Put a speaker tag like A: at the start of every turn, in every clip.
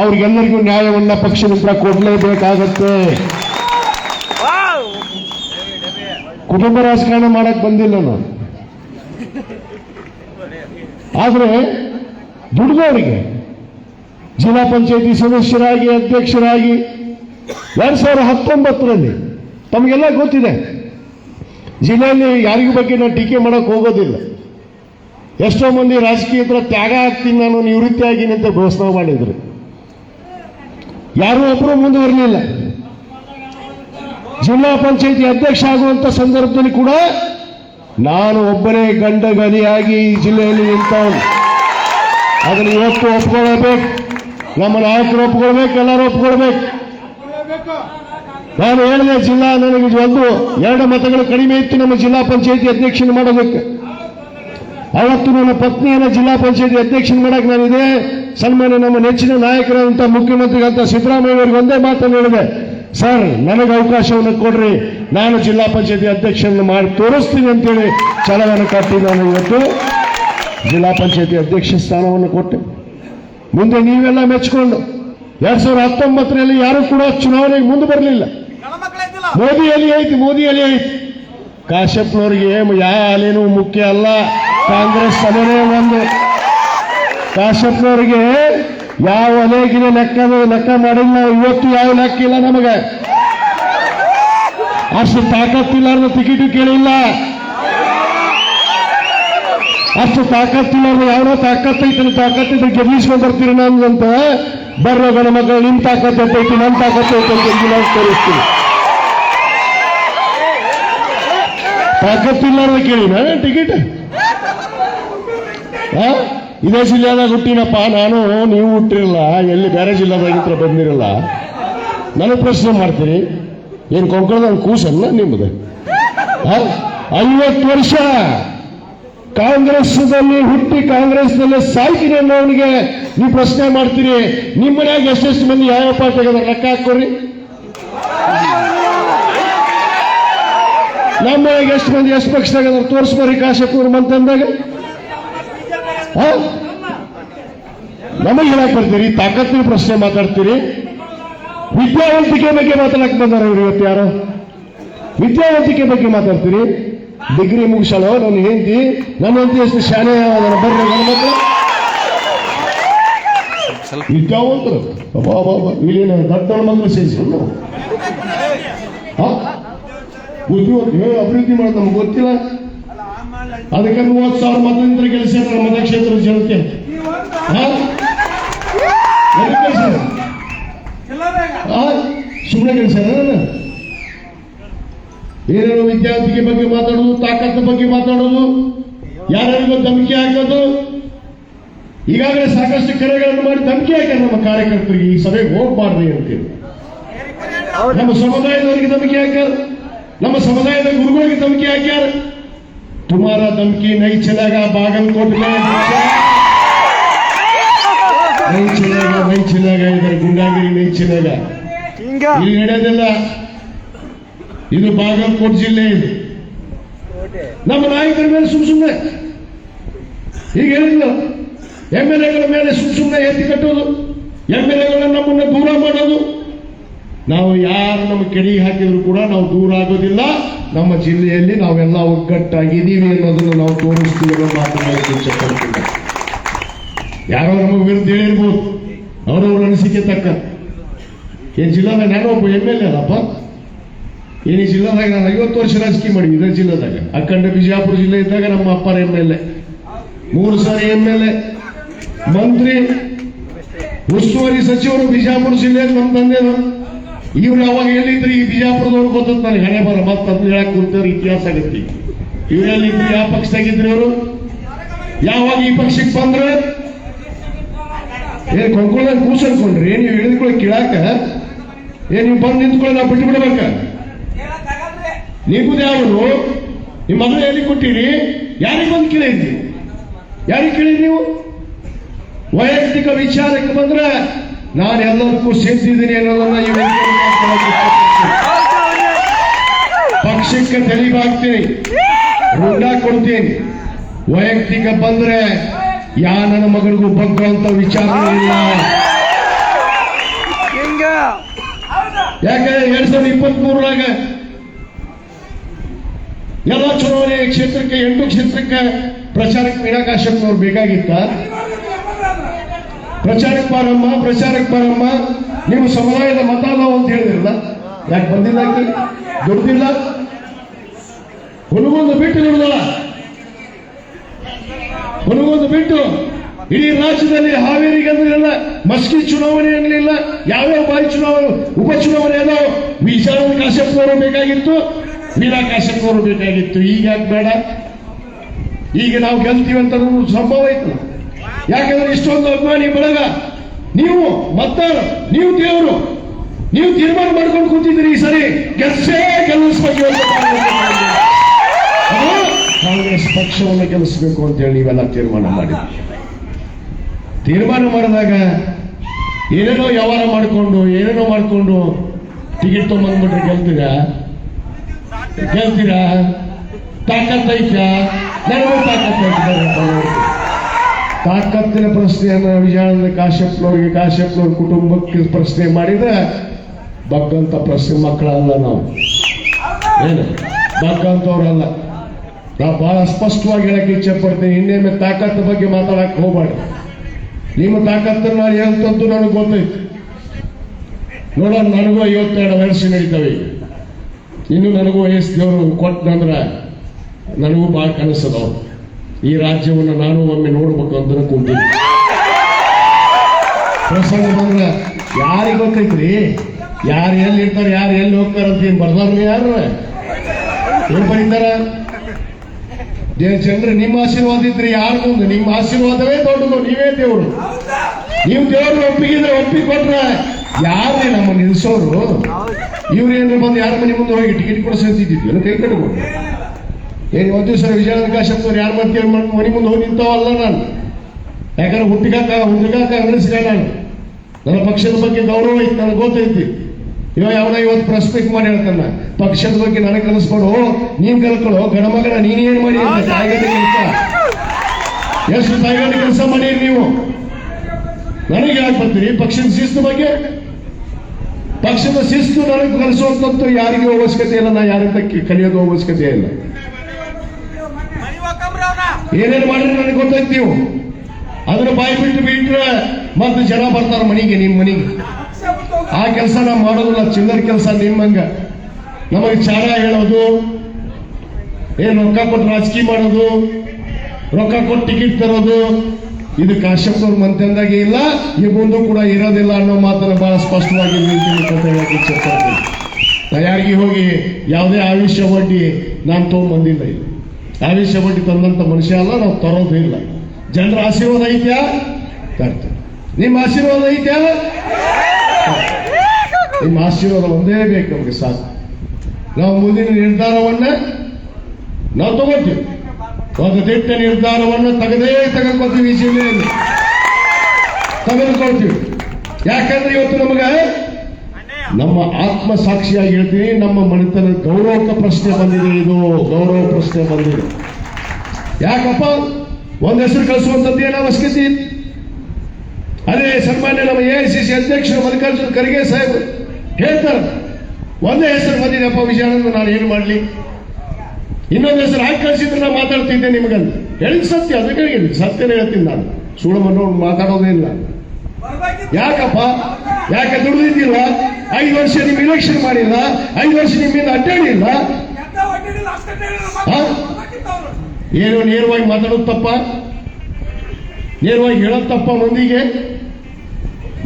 A: ಅವ್ರಿಗೆಲ್ಲರಿಗೂ ನ್ಯಾಯವನ್ನ ಪಕ್ಷದಿಂದ ಕೊಡ್ಲೇಬೇಕಾಗತ್ತೆ. ಕುಟುಂಬ ರಾಜಕಾರಣ ಮಾಡಕ್ ಬಂದಿಲ್ಲ ನಾನು ಆದ್ರೆ ದುಡ್ದವರಿಗೆ ಜಿಲ್ಲಾ ಪಂಚಾಯತಿ ಸದಸ್ಯರಾಗಿ, ಅಧ್ಯಕ್ಷರಾಗಿ ಎರಡ್ ಸಾವಿರದ ಹತ್ತೊಂಬತ್ತರಲ್ಲಿ ತಮಗೆಲ್ಲ ಗೊತ್ತಿದೆ. ಜಿಲ್ಲೆಯಲ್ಲಿ ಯಾರಿಗೂ ಬಗ್ಗೆ ನಾನು ಟೀಕೆ ಮಾಡಕ್ ಹೋಗೋದಿಲ್ಲ. ಎಷ್ಟೋ ಮಂದಿ ರಾಜಕೀಯದ ತ್ಯಾಗ ಆಗ್ತೀನಿ ನಾನು ನಿವೃತ್ತಿ ಆಗಿನಿ ಅಂತ ಘೋಷಣೆ ಮಾಡಿದ್ರು. ಯಾರೂ ಒಬ್ಬರು ಮುಂದುವರಲಿಲ್ಲ. ಜಿಲ್ಲಾ ಪಂಚಾಯಿತಿ ಅಧ್ಯಕ್ಷ ಆಗುವಂಥ ಸಂದರ್ಭದಲ್ಲಿ ಕೂಡ ನಾನು ಒಬ್ಬನೇ ಗಂಡ ಗನಿಯಾಗಿ ಈ ಜಿಲ್ಲೆಯಲ್ಲಿ ನಿಂತವನು. ಅದನ್ನು ಇವತ್ತು ಒಪ್ಕೊಳ್ಬೇಕು ನಮ್ಮ ನಾಯಕರು ಒಪ್ಕೊಳ್ಬೇಕು, ಎಲ್ಲರೂ ಒಪ್ಕೊಳ್ಬೇಕು. ನಾನು ಹೇಳಿದೆ, ಜಿಲ್ಲಾ ನನಗೆ ಒಂದು, ಎರಡು ಮತಗಳು ಕಡಿಮೆ ಇತ್ತು ನಮ್ಮ ಜಿಲ್ಲಾ ಪಂಚಾಯಿತಿ ಅಧ್ಯಕ್ಷನ ಮಾಡೋದಕ್ಕೆ. ಅವತ್ತು ನನ್ನ ಪತ್ನಿಯನ್ನ ಜಿಲ್ಲಾ ಪಂಚಾಯಿತಿ ಅಧ್ಯಕ್ಷನ ಮಾಡಕ್ಕೆ ನಾನಿದೆ. ಸನ್ಮಾನ್ಯ ನಮ್ಮ ನೆಚ್ಚಿನ ನಾಯಕರಾದಂಥ ಮುಖ್ಯಮಂತ್ರಿಗಳಂತ ಸಿದ್ದರಾಮಯ್ಯ ಅವರಿಗೆ ಒಂದೇ ಮಾತನ್ನು ಹೇಳಿದೆ. ಸರ್, ನನಗೆ ಅವಕಾಶವನ್ನು ಕೊಡ್ರಿ. ನಾನು ಜಿಲ್ಲಾ ಪಂಚಾಯತಿ ಅಧ್ಯಕ್ಷನ ಮಾಡಿ ತೋರಿಸ್ತೀನಿ ಅಂತೇಳಿ ಛಲವನ್ನು ಕಟ್ಟಿ ನಾನು ಇವತ್ತು. ಜಿಲ್ಲಾ ಪಂಚಾಯತಿ ಅಧ್ಯಕ್ಷ ಸ್ಥಾನವನ್ನು ಕೊಟ್ಟೆ. ಮುಂದೆ ನೀವೆಲ್ಲ ಮೆಚ್ಕೊಂಡು ಎರಡ್ ಸಾವಿರದ ಹತ್ತೊಂಬತ್ತರಲ್ಲಿ ಯಾರು ಕೂಡ ಚುನಾವಣೆಗೆ ಮುಂದೆ ಬರಲಿಲ್ಲ. ಮೋದಿ ಅಲಿ ಐತಿ ಮೋದಿ ಅಲಿ ಐತಿ. ಕಾಶ್ಯಪ್ನವ್ರಿಗೆ ಯಾವ ಅಲೆನೂ ಮುಖ್ಯ ಅಲ್ಲ. ಕಾಂಗ್ರೆಸ್ ಅಲೆನೇ ಒಂದು. ಕಾಶಪ್ಪನವರಿಗೆ ಯಾವ ಅಲೆಗಿನ ಲೆಕ್ಕ ಲೆಕ್ಕ ಮಾಡಿಲ್ಲ, ಇವತ್ತು ಯಾವ ಲೆಕ್ಕ ಇಲ್ಲ ನಮಗೆ. ಅಷ್ಟು ತಾಕತ್ತಿಲ್ಲಾರ್ದ ಟಿಕೆಟ್ ಕೇಳಿಲ್ಲ. ಅಷ್ಟು ತಾಕತ್ತಿಲ್ಲಾರ್ದ ಯಾವನೋ ತಾಕತ್ ತಾಕತ್ತಿದ್ರೆ ಗೆಲ್ಲಿಸ್ಕೊಂಡ್ ಬರ್ತೀರಿ ನಮ್ಗಂತ. ಬರ್ರೋ ಗಣ ಮಕ್ಕಳು, ನಿಮ್ ತಾಕತ್ ಐತಿ, ನಮ್ ತಾಕತ್ ಐತಿ ಅಂತ ಗಿಲಾಸ್ ತೋರಿಸ್ತೀನಿ. ತಾಕತ್ತಿಲ್ಲಾರ್ದ ಕೇಳಿ, ನಾನು ಟಿಕೆಟ್? ಇದೇ ಜಿಲ್ಲೆದಾಗ ಹುಟ್ಟಿನಪ್ಪ, ನಾನು, ನೀವು ಹುಟ್ಟಿರಲ್ಲ, ಎಲ್ಲಿ ಬೇರೆ ಜಿಲ್ಲೆದಾಗಿತ್ರ ಬಂದಿರಲ್ಲ. ನನಗೆ ಪ್ರಶ್ನೆ ಮಾಡ್ತೀರಿ, ಏನು ಕೊಂಕಣದ ಕೂಸಲ್ಲ ನಿಮ್ಮದು? ಐವತ್ತು ವರ್ಷ ಕಾಂಗ್ರೆಸ್ನಲ್ಲಿ ಹುಟ್ಟಿ ಕಾಂಗ್ರೆಸ್ನಲ್ಲೇ ಸಾಯ್ತೀನಿ ಅನ್ನೋನಿಗೆ ನೀವು ಪ್ರಶ್ನೆ ಮಾಡ್ತೀರಿ. ನಿಮ್ಮ ಮನ್ಯಾಗ ಎಷ್ಟೆಷ್ಟು ಮಂದಿ ಯಾವ ಅದಾರ? ಲೆಕ್ಕ ಹಾಕೋರಿ ನಮ್ಮ ಮನೆಗೆ ಎಷ್ಟು ಮಂದಿ ಎಷ್ಟು ಪಕ್ಷದಾಗ ತೋರಿಸ್ಬೋರಿ ತೋರಿಸ್ಬರ್ರಿ ಅಂತಂದಾಗ? ನಮಗೆ ಹೇಳಕ್ ಬರ್ತೀರಿ? ತಾಕತ್ತಿನ ಪ್ರಶ್ನೆ ಮಾತಾಡ್ತೀರಿ? ವಿದ್ಯಾವಂತಿಕೆ ಬಗ್ಗೆ ಮಾತಾಡಕ್ ಬಂದಾರ ಇವ್ರು ಇವತ್ತು ಯಾರು? ವಿದ್ಯಾವಂತಿಕೆ ಬಗ್ಗೆ ಮಾತಾಡ್ತೀರಿ? ಡಿಗ್ರಿ ಮುಗಿಸಲು ನನ್ನ ಹೆಂಡತಿ? ನನ್ನ ಅಂತ ಎಷ್ಟು ಶಾಲೆ ಬರ್ರಿ ವಿದ್ಯಾವಂತರು? ಇಲ್ಲಿನ ದೊಡ್ಡ ಮಕ್ಕಳು ಸೇರಿಸಿ ಬುದ್ಧಿವಂತ ಅಭಿವೃದ್ಧಿ ಮಾಡೋದು ನಮ್ಗೆ ಗೊತ್ತಿಲ್ಲ. ಅದಕ್ಕೆ ಮೂವತ್ತು ಸಾವಿರ ಮತದಿಂದ ಕೆಲಸ ನಮ್ಮ ಮತಕ್ಷೇತ್ರದ ಕಳ್ಸ್ಯಾರ? ಆ? ಸುಮ್ಮನೆ ಕೆಲಸ ಏನೇನು ವಿದ್ಯಾರ್ಥಿಗೆ ಬಗ್ಗೆ ಮಾತಾಡೋದು ತಾಕತ್ತು ಬಗ್ಗೆ ಮಾತಾಡೋದು ಯಾರ್ಯಾರಿಗೂ ಧಮಕಿ ಹಾಕೋದು ಈಗಾಗಲೇ ಸಾಕಷ್ಟು ಕರೆಗಳನ್ನು ಮಾಡಿ ಧಮಕಿ ಹಾಕ್ಯಾರ ನಮ್ಮ ಕಾರ್ಯಕರ್ತರಿಗೆ ಈ ಸಭೆಗೆ ಹೋಗ್ಬಾರ್ದು ಅಂತೇಳಿ ನಮ್ಮ ಸಮುದಾಯದವರಿಗೆ ಧಮಕಿ ಹಾಕ್ಯಾರ ನಮ್ಮ ಸಮುದಾಯದ ಗುರುಗಳಿಗೆ ಧಮಕಿ ಹಾಕ್ಯಾರ ತುಮಾರ ಧಮಕಿ ನೈ ಚಲಾಗ ಬಾಗಲಕೋಟ್ में नहीं चलेगा नहीं चलेगा इधर गुंडागिरी नहीं चलेगा ಇಲ್ಲಿ ನಡೆಯೋದಿಲ್ಲ ಇದು ಬಾಗಲಕೋಟ್ ಜಿಲ್ಲೆ ಇದು ನಮ್ಮ ನಾಯಕರ ಮೇಲೆ ಸುಮ್ ಸುಮ್ಮನೆ ಈಗ ಹೇಳಿಲ್ಲ ಎಂ ಎಲ್ ಎಗಳ ಮೇಲೆ ಸುಮ್ ಸುಮ್ಮನೆ ಎತ್ತಿ ಕಟ್ಟೋದು ಎಂ ಎಲ್ ಎಗಳನ್ನ ನಮ್ಮನ್ನ ದೂರ ಮಾಡೋದು ನಾವು ಯಾರು ನಮ್ಮ ಕೆಡಿ ಹಾಕಿದ್ರು ಕೂಡ ನಾವು ದೂರ ಆಗೋದಿಲ್ಲ ನಮ್ಮ ಜಿಲ್ಲೆಯಲ್ಲಿ ನಾವೆಲ್ಲ ಒಗ್ಗಟ್ಟಾಗಿದ್ದೀವಿ ಅನ್ನೋದನ್ನು ನಾವು ತೋರಿಸ್ತೀವಿ ಅನ್ನೋ ಇಚ್ಛಪಡ್ತೀನಿ. ಯಾರೋ ನಮಗೆ ವಿರುದ್ಧ ಹೇಳಿರ್ಬೋದು. ಅವರವ್ರ ಅನಿಸಿಕೆ ತಕ್ಕ. ಏನ್ ಜಿಲ್ಲಾದಾಗ ನಾನು ಒಬ್ಬ ಎಂ ಎಲ್ ಎ ಅಲ್ಲಪ್ಪ ಏನು ಈ ಜಿಲ್ಲಾದಾಗ ನಾನು ಐವತ್ತು ವರ್ಷ ರಾಜಕೀಯ ಮಾಡಿ ಇದೇ ಜಿಲ್ಲಾದಾಗ. ಅಖಂಡ ಬಿಜಾಪುರ ಜಿಲ್ಲೆ ಇದ್ದಾಗ ನಮ್ಮ ಅಪ್ಪರ ಎಂ ಎಲ್ ಎ. ಮೂರು ಸಾರಿ ಎಂ ಎಲ್ ಎ. ಮಂತ್ರಿ, ಉಸ್ತುವಾರಿ ಸಚಿವರು ಬಿಜಾಪುರ ಜಿಲ್ಲೆಯಲ್ಲಿ ನಮ್ಮ ತಂದೆಯವರು. ಇವ್ರು ಯಾವಾಗ ಎಲ್ಲಿದ್ರಿ ಈ ಬಿಜಾಪುರದವ್ರು ಗೊತ್ತಂತ ನಾನು ಹೆಣೆ ಬರ, ಮತ್ತೆ ಅಂತ ಹೇಳಕ್ ಕುಂತವ್ರು ಇತಿಹಾಸ ಆಗತ್ತಿ. ಇವರೆಲ್ಲಿದ್ರು ಯಾವ ಪಕ್ಷದಾಗಿದ್ರು ಅವರು ಯಾವಾಗ ಈ ಪಕ್ಷಕ್ಕೆ ಬಂದ್ರೆ? ಏನ್ ಕೊಂಡ್ಕೊಳ್ಳೋದ್ ಕೂಸ್ ಅನ್ಕೊಂಡ್ರಿ ನೀವು ಹೇಳಿದ್ಕೊಳ್ಳಿ ಕೇಳಾಕ? ಏನ್ ನೀವು ಬಂದು ನಿಂತ್ಕೊಳ್ಳಿ ನಾವು ಬಿಟ್ಟು ಬಿಡ್ಬೇಕ ನೀವು ಯಾವ್ದು ನಿಮ್ಮ ಮಗಳು ಎಲ್ಲಿ ಕೊಟ್ಟಿರಿ? ಯಾರಿಗೆ ಬಂದು ಕೇಳಿದ್ರಿ? ಯಾರಿಗೆ ಕೇಳಿದ್ರಿ ನೀವು? ವೈಯಕ್ತಿಕ ವಿಚಾರಕ್ಕೆ ಬಂದ್ರೆ ನಾನು ಎಲ್ಲದಕ್ಕೂ ಸೇರಿಸಿದ್ದೀನಿ ಅನ್ನೋದನ್ನ ಈ. ಪಕ್ಷಕ್ಕೆ ತೆಲಿಬಾಗ್ತೀನಿ. ಋಣ ಕೊಡ್ತೀನಿ. ವೈಯಕ್ತಿಕ ಬಂದ್ರೆ ಯಾ ನನ್ನ ಮಗಳಿಗೂ ಬಗ್ಗುವಂತ ವಿಚಾರ ಇಲ್ಲ. ಯಾಕಂದ್ರೆ ಎರಡ್ ಸಾವಿರದ ಇಪ್ಪತ್ತ್ ಮೂರರಾಗ ಎಲ್ಲ ಚುನಾವಣೆ ಕ್ಷೇತ್ರಕ್ಕೆ ಎಂಟು ಕ್ಷೇತ್ರಕ್ಕೆ ಪ್ರಚಾರಕ್ಕೆ ಮೀನಾಕಾಶಪ್ಪನವ್ರು ಬೇಕಾಗಿತ್ತ? ಪ್ರಚಾರಕ್ಕೆ ಬಾರಮ್ಮ ಪ್ರಚಾರಕ್ಕೆ ಬಾರಮ್ಮ. ನೀವು ಸಮುದಾಯದ ಮತ ನಾವು ಅಂತ ಹೇಳಿದಿರಲ್ಲ, ಯಾಕೆ ಬಂದಿಲ್ಲ ದುಡ್ದಿಲ್ಲ? ಹುಡುಗೊಂದು ಬಿಟ್ಟು ದುಡ್ದಲ್ಲ ಹುಡುಗೊಂದು ಬಿಟ್ಟು ಇಡೀ ರಾಜ್ಯದಲ್ಲಿ ಹಾವೇರಿಗೆ ಅಂದ್ರಿಲ್ಲ ಮಸ್ಕಿ ಚುನಾವಣೆ ಇರಲಿಲ್ಲ ಯಾವ್ಯಾವ ಬಾರಿ ಚುನಾವಣೆ ಉಪಚುನಾವಣೆ ಅದಾವ? ವಿಚಾರದ ಕಾಶ್ಯಪ್ನವರು ಬೇಕಾಗಿತ್ತು ಮೀನಾ ಕಾಶ್ಯಪ್ನವರು ಬೇಕಾಗಿತ್ತು. ಈಗ ಯಾಕೆ ಬೇಡ? ಈಗ ನಾವು ಗೆಲ್ತೀವಿ ಅಂತ ಸಂಭವ ಐತು ಯಾಕಂದ್ರೆ ಇಷ್ಟೊಂದು ಅಭಿಮಾನಿ ಬಳಗ? ನೀವು ಮತದಾರ ನೀವು ದೇವರು. ನೀವು ತೀರ್ಮಾನ ಮಾಡ್ಕೊಂಡು ಕೂತಿದ್ದೀರಿ ಈ ಸರಿ. ಗೆಲ್ಸೇ ಗೆಲ್ಲಿಸ್ಬೇಕು ಕಾಂಗ್ರೆಸ್ ಪಕ್ಷವನ್ನು ಗೆಲ್ಲಿಸಬೇಕು ಅಂತ ಹೇಳಿ ನೀವೆಲ್ಲ ತೀರ್ಮಾನ ಮಾಡಿ ತೀರ್ಮಾನ ಮಾಡಿದಾಗ ಏನೇನೋ ವ್ಯವಹಾರ ಮಾಡಿಕೊಂಡು, ಏನೇನೋ ಮಾಡಿಕೊಂಡು ಟಿಕೆಟ್ ತೊಗೊಂಡ್ಬಿಟ್ರೆ ಗೆಲ್ತೀರಾ? ಗೆಲ್ತೀರಾ? ತಾಕತ್ ಐತಾ ನನಗೂ ತಾಕತ್ ಐತೆ ತಾಕತ್ತಿನ ಪ್ರಶ್ನೆಯನ್ನು ವಿಜಯಾನಂದ ಕಾಶ್ಯಪ್ನವ್ರಿಗೆ ಕಾಶ್ಯಪ್ನವ್ರ ಕುಟುಂಬಕ್ಕೆ ಪ್ರಶ್ನೆ ಮಾಡಿದ್ರೆ ಬಗ್ಗಂತ ಪ್ರಶ್ನೆ ಮಕ್ಕಳಲ್ಲ ನಾವು. ಏನು? ಬಗ್ಗಂತವ್ರಲ್ಲ ನಾವು ಬಹಳ ಸ್ಪಷ್ಟವಾಗಿ ಹೇಳಕ್ಕೆ ಇಚ್ಛೆ ಪಡ್ತೀನಿ. ಇನ್ನೇಮೆ ತಾಕತ್ತು ಬಗ್ಗೆ ಮಾತಾಡಕ್ಕೆ ಹೋಗ್ಬಾರ್ದು ನಿಮ್ಮ ತಾಕತ್ತನ್ನು ನಾನು ಹೇಳ್ತದ್ದು ನನಗೆ ಗೊತ್ತೈತಿ. ನೋಡೋಣ ನನಗೂ ಐವತ್ತೆರಡು ವರ್ಷ ನಡೀತವೆ. ಇನ್ನು ನನಗೂ ವಯಸ್ಸು ದೇವರು ಕೊಟ್ಟನಂದ್ರೆ ನನಗೂ ಭಾಳ ಕನಸದವು ಈ ರಾಜ್ಯವನ್ನು ನಾನು ಒಮ್ಮೆ ನೋಡ್ಬೇಕು ಅಂತ ಕೂತೀನಿ ಪ್ರಸಂಗ ಬಂದ್ರೆ ಯಾರಿಗೆ ಗೊತ್ತೈತ್ರಿ? ಯಾರು ಎಲ್ಲಿ ಇರ್ತಾರೆ, ಯಾರು ಎಲ್ಲಿ ಹೋಗ್ತಾರೆ ಅಂತ ಏನ್ ಬರ್ದಾರ್ರಿ ಯಾರು? ಏನ್ ಬರೀತಾರ? ಜನರು, ನಿಮ್ಮ ಆಶೀರ್ವಾದ ಇದ್ರೆ ಯಾರು ಮುಂದೆ? ನಿಮ್ಮ ಆಶೀರ್ವಾದವೇ ದೊಡ್ಡದು, ನೀವೇ ದೇವರು. ನೀವು ದೇವ್ರನ್ನ ಒಪ್ಪಿಗಿದ್ರೆ ಒಪ್ಪಿ ಕೊಟ್ರೆ ಯಾರೇ ನಮ್ಮ ನಿಲ್ಸೋರು? ಇವ್ರು ಏನಾರ ಬಂದು ಯಾರ ಮನೆ ಮುಂದೆ ಹೋಗಿ ಟಿಕೆಟ್ ಕೊಡಿಸಿದ್ದಿದ್ವಿ ಕೈ ಕಟ್ಕೊಂಡು ಏನು ಒಂದು ದಿವಸ ವಿಜಯನಗರ ಕಾಶ್ಯಪ್ನವ್ರು ಯಾರು ಮತ್ತೆ ಮನೆ ಮುಂದೆ ಹೋಗಿ ನಿಂತವಲ್ಲ ನಾನು. ಯಾಕಂದ್ರೆ ಹುಟ್ಟಿಗಾಕ ಹುಟ್ಟಿಗಾಕ ಅನಿಸಿದೆ ನಾನು. ನನ್ನ ಪಕ್ಷದ ಬಗ್ಗೆ ಗೌರವ ಐತಿ, ನನಗೆ ಗೊತ್ತೈತಿ ಇವಾಗ ಯಾವನ ಇವತ್ತು ಪ್ರಸ್ಪೆಕ್ಟ್ ಮಾಡಿ ಹೇಳ್ತಾನ. ಪಕ್ಷದ ಬಗ್ಗೆ ನನಗೆ ಕಲಿಸ್ಕೊಡು, ನೀನ್ ಕಲ್ಕೊಳ್ಳೋ ಗಣಮಗನ ನೀನ್ ಏನ್ ಮಾಡಿ ತಾಯಿಗಡೆ ಕೆಲಸ ಎಷ್ಟು ತಾಯಿಗಾಡಿ ಕೆಲಸ ಮಾಡಿರಿ ನೀವು? ನನಗೆ ಯಾಕೆ ಬರ್ತೀರಿ ಪಕ್ಷದ ಶಿಸ್ತು ಬಗ್ಗೆ? ಪಕ್ಷದ ಶಿಸ್ತು ನನಗೆ ಕಲಿಸುವಂತದ್ದು ಯಾರಿಗೂ ಅವಶ್ಯಕತೆ ಇಲ್ಲ, ನಾ ಯಾರಿಂದ ಕಲಿಯೋದು ಅವಶ್ಯಕತೆ ಇಲ್ಲ. ಏನೇನು ಮಾಡಿದ್ರೆ ನನಗೆ ಗೊತ್ತೈತಿ ನೀವು. ಅದನ್ನ ಬಾಯಿ ಬಿಟ್ಟು ಬಿಟ್ರೆ ಮತ್ತೆ ಜನ ಬರ್ತಾರ ಮನೆಗೆ ನಿಮ್ಮ ಮನೆಗೆ. ಆ ಕೆಲಸ ನಾವು ಮಾಡೋದಿಲ್ಲ, ಚಿಲ್ಲರ್ ಕೆಲಸ ನಿಮ್ಮಂಗ ನಮಗೆ ಚಾರ ಹೇಳೋದು ಏನ್ ರೊಕ್ಕ ಕೊಟ್ಟು ರಾಜಕೀಯ ಮಾಡೋದು, ರೊಕ್ಕ ಕೊಟ್ಟು ಟಿಕೆಟ್ ತರೋದು, ಇದು ಕಾಶ್ಯಪ್ನವ್ರ ಮಂತ್ಯಂದಾಗೆ ಇಲ್ಲ, ಈ ಮುಂದೂ ಕೂಡ ಇರೋದಿಲ್ಲ ಅನ್ನೋ ಮಾತನ್ನ ಬಹಳ ಸ್ಪಷ್ಟವಾಗಿ ತಯಾರಿಗೆ ಹೋಗಿ ಯಾವುದೇ ಆಯುಷ್ಯ ಒಡ್ಡಿ ನಾನು ತೊಗೊಂಬಂದಿಲ್ಲ ಇಲ್ಲಿ. ಆಯುಷ್ಯ ಬಡ್ಡಿ ತಂದಂತ ಮನುಷ್ಯ ಅಲ್ಲ, ನಾವು ತರೋದು ಇಲ್ಲ. ಜನರ ಆಶೀರ್ವಾದ ಐತ್ಯಾ? ತರ್ತೀವಿ. ನಿಮ್ಮ ಆಶೀರ್ವಾದ ಐತ್ಯಾ? ನಿಮ್ಮ ಆಶೀರ್ವಾದ ಒಂದೇ ಬೇಕು ನಮಗೆ ಸಾಕು. ನಾವು ಮುಂದಿನ ನಿರ್ಧಾರವನ್ನ ನಾವು ತಗೋತೀವಿ ಒಂದು ದಿಟ್ಟ ನಿರ್ಧಾರವನ್ನು ತೆಗೆದೇ ತೆಗೆದುಕೊಳ್ತೀವಿ ಈ ಜಿಲ್ಲೆಯಲ್ಲಿ. ತೆಗೆದುಕೊಳ್ತೀವಿ. ಯಾಕಂದ್ರೆ ಇವತ್ತು ನಮಗೆ ನಮ್ಮ ಆತ್ಮ ಸಾಕ್ಷಿಯಾಗಿ ಹೇಳ್ತೀನಿ ನಮ್ಮ ಮನೆತನ ಗೌರವಕ್ಕೆ ಪ್ರಶ್ನೆ ಬಂದಿದೆ ಇದು, ಗೌರವ ಪ್ರಶ್ನೆ ಬಂದಿದೆ. ಯಾಕಪ್ಪ? ಒಂದ್ ಹೆಸರು ಕಳಿಸುವಂತದ್ದು ಏನು ಅವಶ್ಯಕತೆ? ಅದೇ ಸನ್ಮಾನ್ಯ ನಮ್ಮ ಎ ಐ ಸಿ ಸಿ ಅಧ್ಯಕ್ಷರು ಮಲ್ಲಿಕಾರ್ಜುನ ಖರ್ಗೆ ಸಾಹೇಬ್ ಹೇಳ್ತಾರೆ. ಒಂದೇ ಹೆಸರು ಬಂದಿದೆಪ್ಪ ವಿಜಯಾನಂದ, ನಾನು ಏನು ಮಾಡಲಿ? ಇನ್ನೊಂದು ಹೆಸರು ಹಾಕಿ ಕಳಿಸಿದ್ರೆ ನಾನು ಮಾತಾಡ್ತಿದ್ದೆ ನಿಮಗಂತ ಹೇಳಿದ ಸತ್ಯ, ಅದಕ್ಕೆ ಹೇಳಿ ಸತ್ಯನೇ ಹೇಳ್ತೀನಿ ನಾನು. ಸುಳ್ಳು ಮಣ್ಣು ಮಾತಾಡೋದೇ ಇಲ್ಲ. ಯಾಕಪ್ಪ? ಯಾಕೆ ದುಡಿದಿದ್ದಿಲ್ಲ ಐದು ವರ್ಷ ನಿಮ್ ಇಲೆಕ್ಷನ್ ಮಾಡಿಲ್ಲ ಐದು ವರ್ಷ ನಿಮ್ಮಿಂದ ಅಡ್ಡಾಡಿಲ್ಲ ಏನು ನೇರವಾಗಿ ಮಾತಾಡೋದು ತಪ್ಪ ನೇರವಾಗಿ ಹೇಳೋದು ತಪ್ಪ ಮಂದಿಗೆ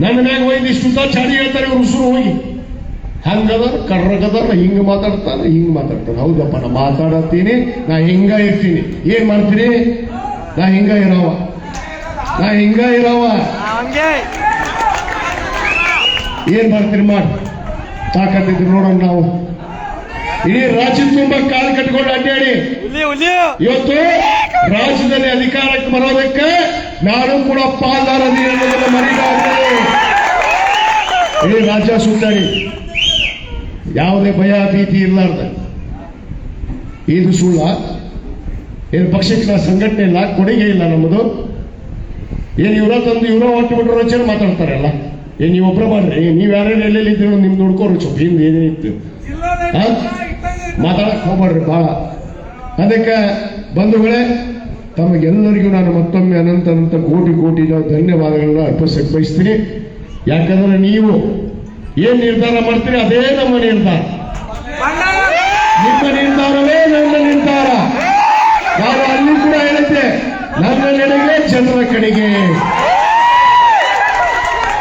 A: ನನ್ನ ಮ್ಯಾಗ ಒಯ್ದು ಇಷ್ಟು ಉದ್ದ ಚಾಡಿ ಹೇಳ್ತಾರೆ ಇವ್ರು ಉಸಿರು ಹೋಗಿ. ಹಂಗದಾರ ಕರ್ರಗದಾರ ಹಿಂಗ ಮಾತಾಡ್ತಾನೆ ಹಿಂಗ್ ಮಾತಾಡ್ತಾನೆ ಹೌದಪ್ಪ, ನಾ ಮಾತಾಡತ್ತೀನಿ, ನಾ ಹಿಂಗ ಇರ್ತೀನಿ. ಏನ್ ಮಾಡ್ತೀನಿ ನಾ ಹಿಂಗ ಇರವ. ನಾ ಹಿಂಗ ಇರವ. ಏನ್ ಮಾಡ್ತೀರಿ ಮಾಡಿ? ತಾಕತ್ತಿದ್ರು ನೋಡೋಣ ನಾವು. ಇಡೀ ರಾಜ್ಯ ತುಂಬ ಕಾಲು ಕಟ್ಕೊಂಡು ಅಡ್ಡಾಡಿ ಇವತ್ತು ರಾಜ್ಯದಲ್ಲಿ ಅಧಿಕಾರಕ್ಕೆ ಬರೋದಕ್ಕೆ ನಾನು ಕೂಡ ಪಾಲ್ದಾರದಿ ಅನ್ನೋದನ್ನ ಮರಿಬಾರ್ದು ಇಡೀ ರಾಜ್ಯ ಸುತ್ತಾಡಿ. ಯಾವುದೇ ಭಯ ಭೀತಿ ಇರಲಾರ್ದ. ಇದು ಸುಳ್ಳ. ಏನು ಪಕ್ಷಕ್ಕೆ ಸಂಘಟನೆ ಇಲ್ಲ ಕೊಡುಗೆ ಇಲ್ಲ ನಮ್ಮದು. ಏನು ಇವರ ತಂದು ಇವರ ಒಟ್ಟು ಬಿಟ್ಟರು ರಚನೆ ಮಾತಾಡ್ತಾರಲ್ಲ ಏ ನೀವು ಒಬ್ಬರ ಮಾಡ್ರಿ? ನೀವು ಯಾರ್ಯಾರು ಎಲ್ಲೆಲ್ಲಿ ಇದ್ದೀರೋ ನಿಮ್ ನೋಡ್ಕೋರು ಚೊಪ್ಪ ಹಿಂದೆ ಏನೇನಿತ್ತು ಆ? ಮಾತಾಡಕ್ ಹೋಗ್ಬಾಡ್ರಿ ಭಾಳ ಅದಕ್ಕೆ ಬಂಧುಗಳೇ ತಮಗೆಲ್ಲರಿಗೂ ನಾನು ಮತ್ತೊಮ್ಮೆ ಅನಂತ ಅನಂತ ಕೋಟಿ ಕೋಟಿ ಧನ್ಯವಾದಗಳನ್ನ ಅರ್ಪಿಸಕ್ಕೆ ಬಯಸ್ತೀನಿ. ಯಾಕಂದ್ರೆ ನೀವು ಏನ್ ನಿರ್ಧಾರ ಮಾಡ್ತೀರಿ ಅದೇ ನಮ್ಮ ನಿರ್ಧಾರ. ನಿಮ್ಮ ನಿರ್ಧಾರವೇ ನನ್ನ ನಿರ್ಧಾರ. ನಾನು ಅಲ್ಲಿ ಕೂಡ ಹೇಳಿದ್ದೆ ನನ್ನ ನಡೆಗೆ ಜನರ ಕಡೆಗೆ.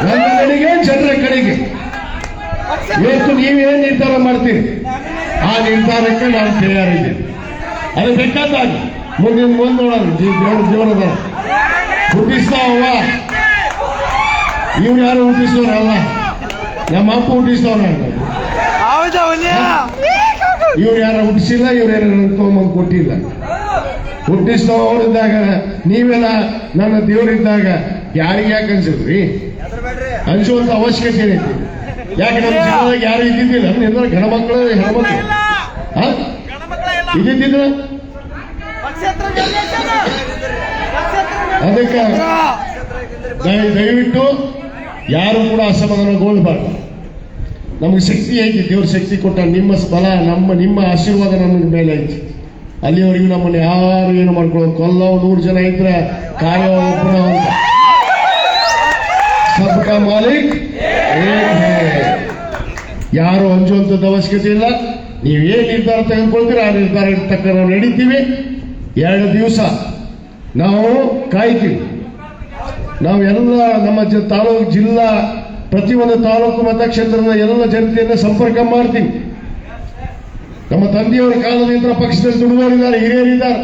A: ನನ್ನ ನಡೆಗೆ ಜನರ ಕಡೆಗೆ. ಇವತ್ತು ನೀವೇನು ನಿರ್ಧಾರ ಮಾಡ್ತೀರಿ? ಆ ನಿರ್ಧಾರಕ್ಕೆ ನಾನು ತಯಾರಿದ್ದೇನೆ. ಅದು ಬೇಕಾದಾಗ ಮುಂದಿನ ಮುಂದೋಣ ದೇವರದ ದೇವ್ರ ಜೀವನದ ಹುಟ್ಟಿಸ್ತಾವ ಇವ್ರು ಯಾರು ಹುಟ್ಟಿಸೋರಲ್ಲ? ನಮ್ಮ ಅಪ್ಪ
B: ಹುಲಿಯ.
A: ಇವ್ರು ಯಾರು ಹುಟ್ಟಿಸಿಲ್ಲ ಇವ್ರು ಯಾರು ತೊಗೊಂಬಂದು ಕೊಟ್ಟಿಲ್ಲ. ಹುಟ್ಟಿಸ್ತವ ಅವರಿದ್ದಾಗ ನೀವೆಲ್ಲ ನನ್ನ ದೇವರಿದ್ದಾಗ ಯಾರಿಗೆ ಯಾಕೆ ಅನ್ಸಿದ್ರಿ? ಅನ್ಸುವಂತ ಅವಶ್ಯಕತೆ ಏನೈತಿ ಯಾಕೆ ನಮ್ಮ ಜೀವನದಾಗ ಯಾರು ಇದ್ದಿದ್ದಿಲ್ಲ? ನಿಂದ್ರೆ ಗಣ ಮಕ್ಕಳು ಹೆಣ್ಮಕ್ಳು ಇದ್ದಿದ್ದಿಲ್ಲ? ಅದಕ್ಕೆ ದಯ- ದಯವಿಟ್ಟು ಯಾರು ಕೂಡ ಅಸಮಾಧಾನಗೊಳ್ಬಾರ್ದು ನಮಗೆ ಶಕ್ತಿ ಐತಿ ದೇವ್ರ ಶಕ್ತಿ ಕೊಟ್ಟ ನಿಮ್ಮ ಬಲ ನಮ್ಮ ನಿಮ್ಮ ಆಶೀರ್ವಾದ ನಮ್ಮ ಮೇಲೆ ಐತಿ. ಅಲ್ಲಿವರೆಗೂ ನಮ್ಮನ್ನು ಯಾರು ಏನು ಮಾಡ್ಕೊಳ್ಳೋದು? ಕೊಲ್ಲೋ ನೂರು ಜನ ಇದ್ರೆ ಕಾಯೋ ಅಂತ ಸಬ್ಕಾ ಮಾಲಿಕ್? ಯಾರು ಅಂಜುವಂಥದ್ದು ಅವಶ್ಯಕತೆ ಇಲ್ಲ. ನೀವು ಏನ್ ನಿರ್ಧಾರ ತೆಗೆದುಕೊಳ್ತೀರಿ ಆ ನಿರ್ಧಾರ ತಕ್ಕ ನಾವು ನಡೀತೀವಿ. ಎರಡು ದಿವಸ ನಾವು ಕಾಯ್ತೀವಿ. ನಾವು ಎಲ್ಲ ನಮ್ಮ ತಾಲೂಕು ಜಿಲ್ಲಾ ಪ್ರತಿಯೊಂದು ತಾಲೂಕು ಮತಕ್ಷೇತ್ರದ ಎಲ್ಲ ಜನತೆಯನ್ನು ಸಂಪರ್ಕ ಮಾಡ್ತೀವಿ. ನಮ್ಮ ತಂದೆಯವರ ಕಾಲದಿಂದ ಪಕ್ಷದಲ್ಲಿ ದುಡಿದವರಿದ್ದಾರೆ ಹಿರಿಯರಿದ್ದಾರೆ,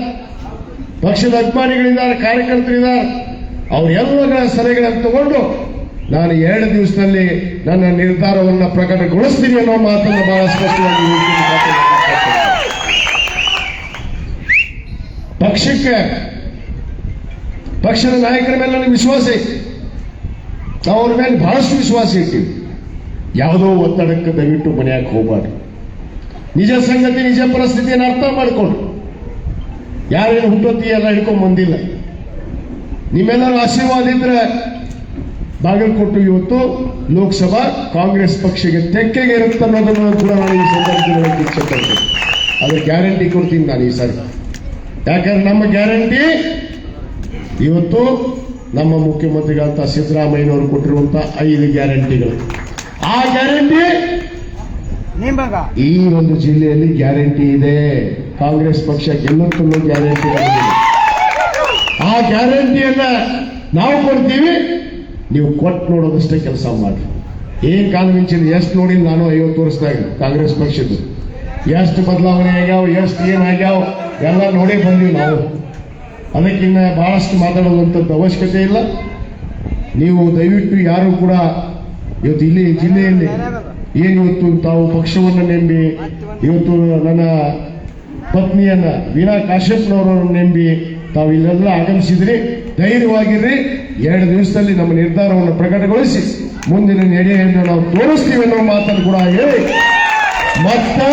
A: ಪಕ್ಷದ ಅಭಿಮಾನಿಗಳಿದ್ದಾರೆ, ಕಾರ್ಯಕರ್ತರಿದ್ದಾರೆ. ಅವರೆಲ್ಲಗಳ ಸಲಹೆಗಳನ್ನು ತಗೊಂಡು ನಾನು ಎರಡು ದಿವಸದಲ್ಲಿ ನನ್ನ ನಿರ್ಧಾರವನ್ನು ಪ್ರಕಟಗೊಳಿಸ್ತೀನಿ ಅನ್ನೋ ಮಾತನ್ನು ಬಹಳ ಸ್ಪಷ್ಟವಾಗಿ. ಪಕ್ಷಕ್ಕೆ, ಪಕ್ಷದ ನಾಯಕರ ಮೇಲೆ ನನಗೆ ವಿಶ್ವಾಸ ಐತಿ ನಾವು ಅವ್ರ ಮೇಲೆ ಬಹಳಷ್ಟು ವಿಶ್ವಾಸ ಇಟ್ಟಿವಿ ಯಾವುದೋ ಒತ್ತಡಕ್ಕೆ ದಯವಿಟ್ಟು ಮನೆಯಾಗ ಹೋಗಬಾರ್ದು. ನಿಜ ಸಂಗತಿ, ನಿಜ ಪರಿಸ್ಥಿತಿಯನ್ನು ಅರ್ಥ ಮಾಡಿಕೊಂಡು. ಯಾರೇನು ಹುಟ್ಟೊತ್ತಿ ಎಲ್ಲ ಹಿಡ್ಕೊಂಡ್ ಬಂದಿಲ್ಲ. ನಿಮ್ಮೆಲ್ಲರೂ ಆಶೀರ್ವಾದ ಇದ್ರೆ ಬಾಗಲಕೋಟೆ ಇವತ್ತು ಲೋಕಸಭಾ ಕಾಂಗ್ರೆಸ್ ಪಕ್ಷಕ್ಕೆ ತೆಕ್ಕೆಗೆ ಇರುತ್ತೆ ಅನ್ನೋದನ್ನು ಕೂಡ ನಾನು ಈ ಸಂದರ್ಭದಲ್ಲಿ ಹೇಳಕ್ಕೆ ಇಚ್ಛೆ ಗ್ಯಾರಂಟಿ ಕೊಡ್ತೀನಿ ನಾನು ಈ ಸಾರಿ. ಯಾಕಂದ್ರೆ ನಮ್ಮ ಗ್ಯಾರಂಟಿ ಇವತ್ತು ನಮ್ಮ ಮುಖ್ಯಮಂತ್ರಿಗಳಂತ ಸಿದ್ದರಾಮಯ್ಯನವರು ಕೊಟ್ಟಿರುವಂತ ಐದು ಗ್ಯಾರಂಟಿಗಳು. ಆ ಗ್ಯಾರಂಟಿ ಈ ಒಂದು ಜಿಲ್ಲೆಯಲ್ಲಿ ಗ್ಯಾರಂಟಿ ಇದೆ. ಕಾಂಗ್ರೆಸ್ ಪಕ್ಷ ಗೆಲ್ಲುತ್ತಲೂ ಗ್ಯಾರಂಟಿ ಆ ಗ್ಯಾರಂಟಿಯನ್ನ ನಾವು ಕೊಡ್ತೀವಿ. ನೀವು ಕೊಟ್ಟು ನೋಡೋದಷ್ಟೇ ಕೆಲಸ ಮಾಡಿ. ಏನ್ ಕಾಲ ಮಿಂಚಿನ ಎಷ್ಟು ನೋಡಿ ನಾನು ಐವತ್ತು ವರ್ಷದಾಗ ಕಾಂಗ್ರೆಸ್ ಪಕ್ಷದ್ದು. ಎಷ್ಟು ಬದಲಾವಣೆ ಆಗ್ಯಾವ, ಎಷ್ಟು ಏನಾಗ್ಯಾವ ಎಲ್ಲ ನೋಡೇ ಬಂದೀವಿ ನಾವು. ಅದಕ್ಕಿನ್ನ ಬಹಳಷ್ಟು ಮಾತಾಡುವಂಥದ್ದು ಅವಶ್ಯಕತೆ ಇಲ್ಲ. ನೀವು ದಯವಿಟ್ಟು ಯಾರು ಕೂಡ ಇವತ್ತು ಇಲ್ಲಿ, ಜಿಲ್ಲೆಯಲ್ಲಿ ಏನು ಇವತ್ತು ತಾವು ಪಕ್ಷವನ್ನು ನೆಂಬಿ, ಇವತ್ತು ನನ್ನ ಪತ್ನಿಯನ್ನ ವೀಣಾ ಕಾಶ್ಯಪ್ನವರನ್ನು ನೆಂಬಿ ತಾವು ಇಲ್ಲೆಲ್ಲ ಆಗಮಿಸಿದ್ರಿ. ಧೈರ್ಯವಾಗಿರ್ರಿ. ಎರಡು ದಿವಸದಲ್ಲಿ ನಮ್ಮ ನಿರ್ಧಾರವನ್ನು ಪ್ರಕಟಗೊಳಿಸಿ, ಮುಂದಿನ ನಡೆಯನ್ನು ನಾವು ತೋರಿಸ್ತೀವಿ ಅನ್ನೋ ಮಾತನ್ನು ಕೂಡ ಹೇಳಿ. ಮತ್ತೆ